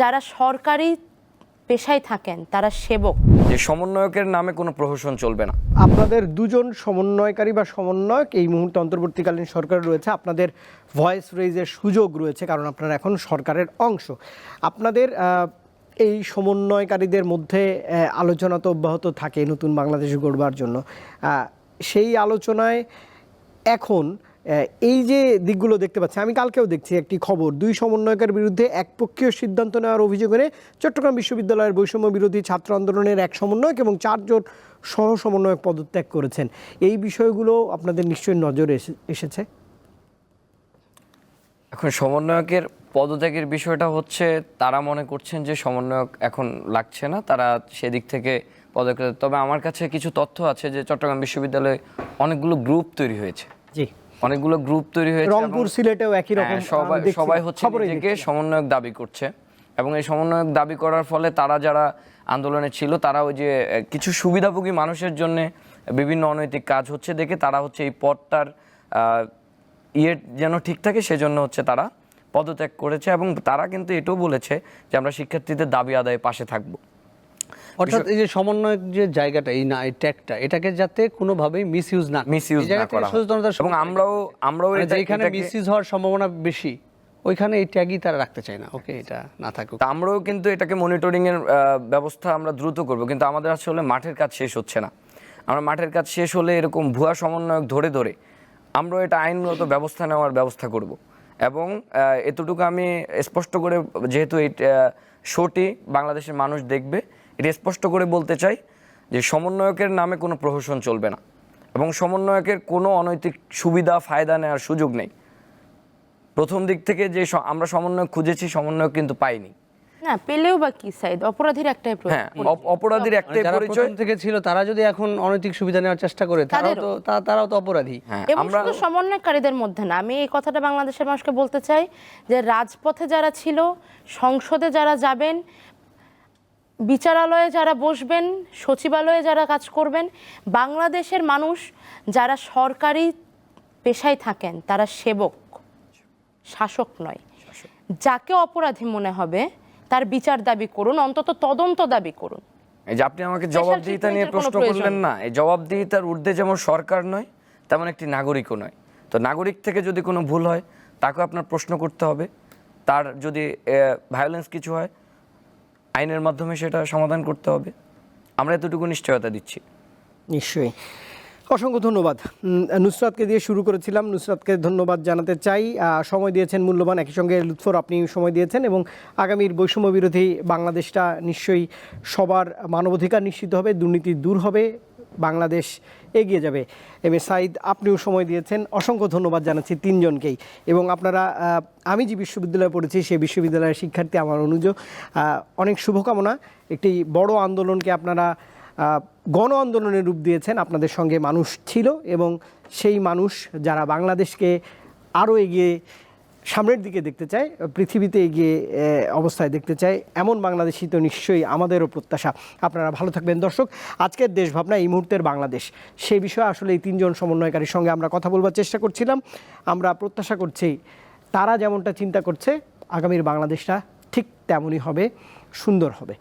যারা সরকারি পেশায় থাকেন তারা সেবক। যে সমন্বয়কের নামে কোনো প্রহসন চলবে না। আপনাদের দুজন সমন্বয়কারী বা সমন্বয়ক এই মুহূর্তে অন্তর্বর্তীকালীন সরকার রয়েছে আপনাদের ভয়েস রেইজের সুযোগ রয়েছে কারণ আপনারা এখন সরকারের অংশ। আপনাদের এই সমন্বয়কারীদের মধ্যে আলোচনা তো অব্যাহত থাকে নতুন বাংলাদেশ গড়বার জন্য। সেই আলোচনায় এখন এই যে দিকগুলো দেখতে পাচ্ছি আমি কালকেও দেখছি একটি খবর। দুই সমন্বয়কের বিরুদ্ধে একপক্ষীয় সিদ্ধান্ত নেওয়ার অভিযোগ এনে চট্টগ্রাম বিশ্ববিদ্যালয়ের বৈষম্য বিরোধী ছাত্র আন্দোলনের এক সমন্বয়ক এবং চারজন সহ সমন্বয়ক পদত্যাগ করেছেন। এই বিষয়গুলো আপনাদের নিশ্চয়ই নজরে এসে- এসেছে। এখন সমন্বয়কের পদত্যাগের বিষয়টা হচ্ছে তারা মনে করছেন যে সমন্বয়ক এখন লাগছে না তারা সেদিক থেকে পদত্যাগ তবে আমার কাছে কিছু তথ্য আছে যে চট্টগ্রাম বিশ্ববিদ্যালয়ে অনেকগুলো গ্রুপ তৈরি হয়েছে। জি। অনেকগুলো গ্রুপ তৈরি হয়েছে রংপুর সিলেটেও একই রকম হ্যাঁ, সবাই সবাই হচ্ছে নিজেকে সমন্বয়ক দাবি করছে। এবং এই সমন্বয়ক দাবি করার ফলে তারা যারা আন্দোলনে ছিল তারা ওই যে কিছু সুবিধাভোগী মানুষের জন্য বিভিন্ন অনৈতিক কাজ হচ্ছে দেখে তারা হচ্ছে এই পদটার ইয়ে যেন ঠিক থাকে সেজন্য হচ্ছে তারা পদত্যাগ করেছে এবং তারা কিন্তু এটাও বলেছে যে আমরা শিক্ষার্থীদের দাবি আদায়ে পাশে থাকব। অর্থাৎ এই যে সমন্বয়ক যে জায়গাটা এই না এই ট্যাগটা এটাকে যাতে কোনোভাবেই মিস ইউজ না মিস ইউজ না করা। এবং আমরাও আমরাও মানে যেখানে এটাকে- মিস ইউজ হওয়ার সম্ভাবনা বেশি ওইখানে এই ট্যাগই তারা রাখতে চায় না। ওকে এটা না থাকুক। তা আমরাও কিন্তু এটাকে মনিটরিং এর ব্যবস্থা আমরা দ্রুত করব। কিন্তু আমাদের আসলে মাঠের কাজ শেষ হচ্ছে না। আমরা মাঠের কাজ শেষ হলে এরকম ভুয়া সমন্বয়ক ধরে ধরে আমরাও এটা আইনগত ব্যবস্থা নেওয়ার ব্যবস্থা করব। এবং এতটুকু আমি স্পষ্ট করে, যেহেতু এই শোটি বাংলাদেশের মানুষ দেখবে, এটা স্পষ্ট করে বলতে চাই যে সমন্বয়কের নামে কোনো প্রহসন চলবে না এবং সমন্বয়কের কোনো অনৈতিক সুবিধা, ফায়দা নেওয়ার সুযোগ নেই। প্রথম দিক থেকে যে আমরা সমন্বয় খুঁজেছি সমন্বয় কিন্তু পাইনি। না পেলেও বা কি সাইড অপরাধীর একটাই প্রয়োজন। হ্যাঁ অপরাধীর একটাই পরিচয় থেকে ছিল তারা যদি এখন অনৈতিক সুবিধা নেওয়ার চেষ্টা করে তারাও তো তারাও তো অপরাধী। হ্যাঁ এবং আমরা শুধু সমন্বয়কারীদের মধ্যে না আমি এই কথাটা বাংলাদেশের মানুষকে বলতে চাই যে রাজপথে যারা ছিল সংসদে যারা যাবেন বিচারালয়ে যারা বসবেন সচিবালয়ে যারা কাজ করবেন বাংলাদেশের মানুষ যারা সরকারি পেশায় থাকেন তারা সেবক শাসক নয়। যাকে অপরাধী মনে হবে তার বিচার দাবি করুন অন্তত তদন্ত দাবি করুন। এই যে আপনি আমাকে জবাবদিহিতা নিয়ে প্রশ্ন করলেন না। এই জবাবদিহিতার ঊর্ধ্বে যেমন সরকার নয় তেমন একটি নাগরিকও নয়। তো নাগরিক থেকে যদি কোনো ভুল হয় তাকে আপনার প্রশ্ন করতে হবে। তার যদি ভায়োলেন্স কিছু হয় আইনের মাধ্যমে সেটা সমাধান করতে হবে। আমরা এতটুকু নিশ্চয়তা দিচ্ছি। নিশ্চয়ই। অসংখ্য ধন্যবাদ। নুসরাতকে দিয়ে শুরু করেছিলাম। নুসরাতকে ধন্যবাদ জানাতে চাই। সময় দিয়েছেন মূল্যবান একই সঙ্গে লুৎফর আপনি সময় দিয়েছেন এবং আগামীর বৈষম্য বিরোধী বাংলাদেশটা নিশ্চয়ই সবার মানবাধিকার নিশ্চিত হবে দুর্নীতি দূর হবে বাংলাদেশ এগিয়ে যাবে। এম এ সাইদ আপনিও সময় দিয়েছেন। অসংখ্য ধন্যবাদ জানাচ্ছি তিনজনকেই এবং আপনারা আমি যে বিশ্ববিদ্যালয়ে পড়েছি সেই বিশ্ববিদ্যালয়ের শিক্ষার্থী আমার আহ, অনেক শুভকামনা। একটি বড় আন্দোলনকে আপনারা গণ আন্দোলনের রূপ দিয়েছেন, আপনাদের সঙ্গে মানুষ ছিল এবং সেই মানুষ যারা বাংলাদেশকে আরও এগিয়ে সামনের দিকে দেখতে চায়, পৃথিবীতে এগিয়ে অবস্থায় দেখতে চায়, এমন বাংলাদেশই তো নিশ্চয়ই আমাদেরও প্রত্যাশা। আপনারা ভালো থাকবেন। দর্শক, আজকের দেশভাবনা এই মুহূর্তের বাংলাদেশ। সেই বিষয়ে আসলে এই তিনজন সমন্বয়কারীর সঙ্গে আমরা কথা বলবার চেষ্টা করছিলাম। আমরা প্রত্যাশা করছি, তারা যেমনটা চিন্তা করছে, আগামীর বাংলাদেশটা ঠিক তেমনই হবে, সুন্দর হবে।